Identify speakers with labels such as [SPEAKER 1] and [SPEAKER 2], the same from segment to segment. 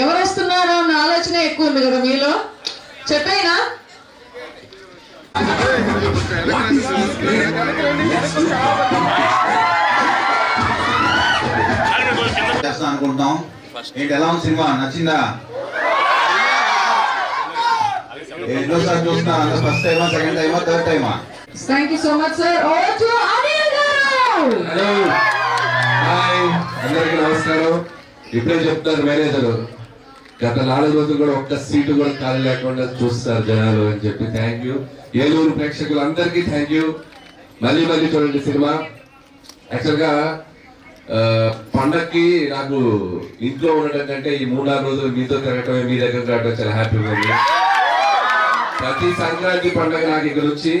[SPEAKER 1] ఎవరు వస్తున్నారో అన్న ఆలోచన ఎక్కువ ఉంది కదా మీలో? చెప్పైనా?
[SPEAKER 2] అనుకుంటాం ఏంటి ఎలా ఉంది సినిమా? నచ్చిందా? ఎన్నోసార్లు చూస్తున్నా ఫస్ట్ టైమా సెకండ్ టైమా థర్డ్ టైమా
[SPEAKER 1] thank you so much sir oh to Anil garu
[SPEAKER 3] hello hi అందరికీ నమస్కారం. ఇప్పుడే చెప్తారు మేనేజర్. గత నాలుగు రోజులు కూడా ఒక్క సీటు కూడా ఖాళీ లేకుండా చూస్తారు జనాలు అని చెప్పి థ్యాంక్ యూ ఏలూరు ప్రేక్షకులందరికీ థ్యాంక్ యూ మళ్ళీ మళ్ళీ చూడండి సినిమా. యాక్చువల్గా పండక్కి నాకు ఇంట్లో ఉండటం కంటే ఈ మూడు నాలుగు రోజులు మీతో తిరగటమే మీ దగ్గర రావడం చాలా హ్యాపీగా ఉంది. ప్రతి సంక్రాంతి పండుగ నాకు ఇక్కడ వచ్చి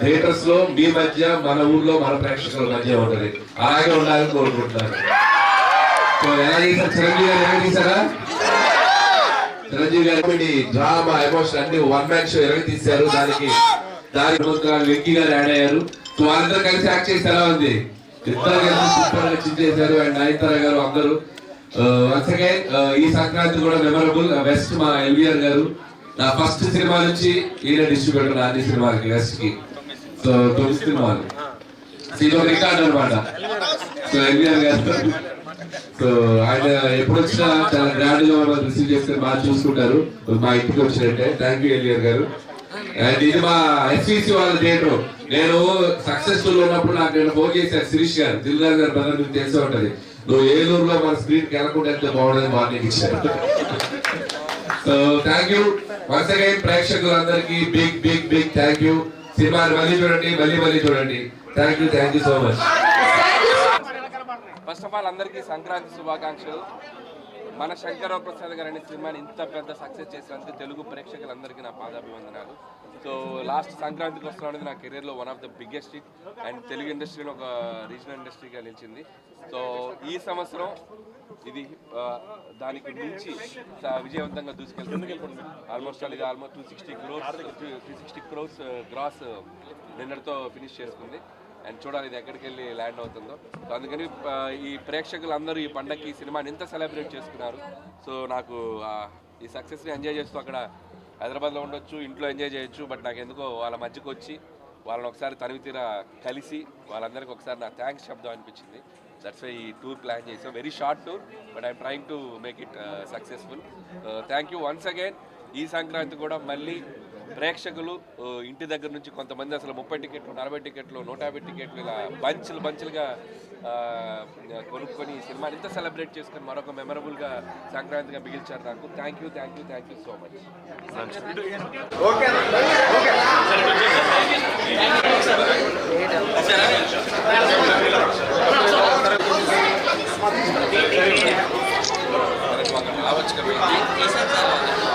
[SPEAKER 3] థియేటర్స్లో మీ మధ్య మన ఊర్లో మన ప్రేక్షకుల మధ్య ఉంటది. అలాగే ఉండాలని కోరుకుంటున్నాను. సో ఎలా చేశారు? చిరంజీవి గారు ఎలా చేశారా చిరంజీవి గారు డ్రామా ఎమోషన్ అన్ని వన్ మ్యాన్ షో ఎలా తీశారు? దానికి దాని గారు వెంకీ గారు యాడ్ అయ్యారు. సో వాళ్ళందరూ కలిసి యాక్ట్ చేసి ఎలా ఉంది? ఇద్దరు కలిసి సూపర్గా చేశారు అండ్ నయనతార గారు అందరూ. వన్స్ అగైన్ ఈ సంక్రాంతి కూడా మెమరబుల్ వెస్ట్ మా ఎల్విఆర్ గారు. నా ఫస్ట్ సినిమా నుంచి ఈయన డిస్ట్రిబ్యూటర్ నా అన్ని సినిమాకి వెస్ట్కి. తొలి సినిమాలు సీలో రికార్డ్ అనమాట సో ఎల్విఆర్ గారు. సో ఆయన ఎప్పుడు వచ్చినా చాలా గ్రాండ్గా రిసీవ్ చేస్తే బాగా చూసుకుంటారు. మా ఇంటికి వచ్చినట్టే. Thank you LVR garu. And ఇది మా ఎస్విసి వాళ్ళ థియేటర్ నేను సక్సెస్ఫుల్ ఉన్నప్పుడు నాకు నేను ఫోన్ చేశాను శిరీష్ గారు. దిల్దార్ గారు బ్రదర్ మీకు తెలిసే ఉంటది. నువ్వు ఏలూరులో మన స్క్రీన్ కెలకుండా వెళ్తే బాగుండదు మార్నింగ్ ఇచ్చారు. So thank you once again ప్రేక్షకులందరికీ big big big thank you సినిమాని మళ్ళీ చూడండి మళ్ళీ మళ్ళీ చూడండి. Thank you thank you so much
[SPEAKER 4] first of all అందరికీ సంక్రాంతి శుభాకాంక్షలు. మన శంకర ప్రసాద్ గారు అనే సినిమాని ఇంత పెద్ద సక్సెస్ చేసినందుకు తెలుగు ప్రేక్షకులందరికీ నా పాదాభివందనాలు. సో లాస్ట్ సంక్రాంతికి వస్తున్నాం అనేది నా కెరీర్లో one of the biggest hit and Telugu ఇండస్ట్రీలో ఒక రీజనల్ ఇండస్ట్రీగా నిలిచింది. సో ఈ సంవత్సరం ఇది దానికి మించి విజయవంతంగా దూసుకెళ్తుంది. ఆల్మోస్ట్ అది almost two sixty crores three sixty crores gross నిన్నటితో ఫినిష్ చేసుకుంది. అండ్ చూడాలి ఇది ఎక్కడికి వెళ్ళి ల్యాండ్ అవుతుందో. సో అందుకని ఈ ప్రేక్షకులందరూ ఈ పండగకి ఈ సినిమాని ఎంత సెలబ్రేట్ చేసుకున్నారు. సో నాకు ఈ సక్సెస్ని ఎంజాయ్ చేస్తూ అక్కడ హైదరాబాద్లో ఉండొచ్చు ఇంట్లో ఎంజాయ్ చేయొచ్చు బట్ నాకు ఎందుకో వాళ్ళ మధ్యకు వచ్చి వాళ్ళని ఒకసారి తనివి తీరా కలిసి వాళ్ళందరికీ ఒకసారి నా థ్యాంక్స్ శబ్దం అనిపించింది. దట్స్ వై ఈ టూర్ ప్లాన్ చేసాం very short tour but I'm trying to make it successful thank you once again ఈ సంక్రాంతి కూడా మళ్ళీ ప్రేక్షకులు ఇంటి దగ్గర నుంచి కొంతమంది అసలు ముప్పై టికెట్లు నలభై టికెట్లు నూట యాభై టికెట్లు ఇలా బంచులు బంచులుగా కొనుక్కొని ఈ సినిమాని ఇంత సెలబ్రేట్ చేసుకొని మరొక మెమరబుల్గా సంక్రాంతిగా మిగిల్చారు నాకు. Thank you thank you thank you so much రావచ్చు
[SPEAKER 5] కదా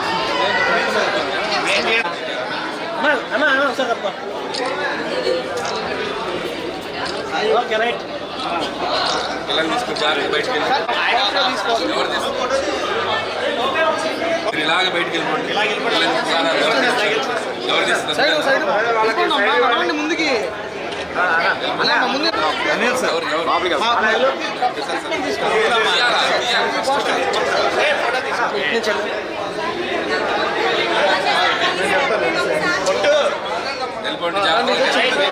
[SPEAKER 5] తప్ప ఓకే రైట్
[SPEAKER 4] పిల్లల్ని తీసుకుని జాగ్రత్త బయటికి వెళ్ళి ఎవరు తీస్తారు మీరు ఇలాగ బయటికి వెళ్ళిపోండి పిల్లల్ని తీసుకురారా? ఎవరు తీస్తారు? ఎవరు తీస్తారు
[SPEAKER 6] ముందుకి
[SPEAKER 4] ఎవరు ఎవరు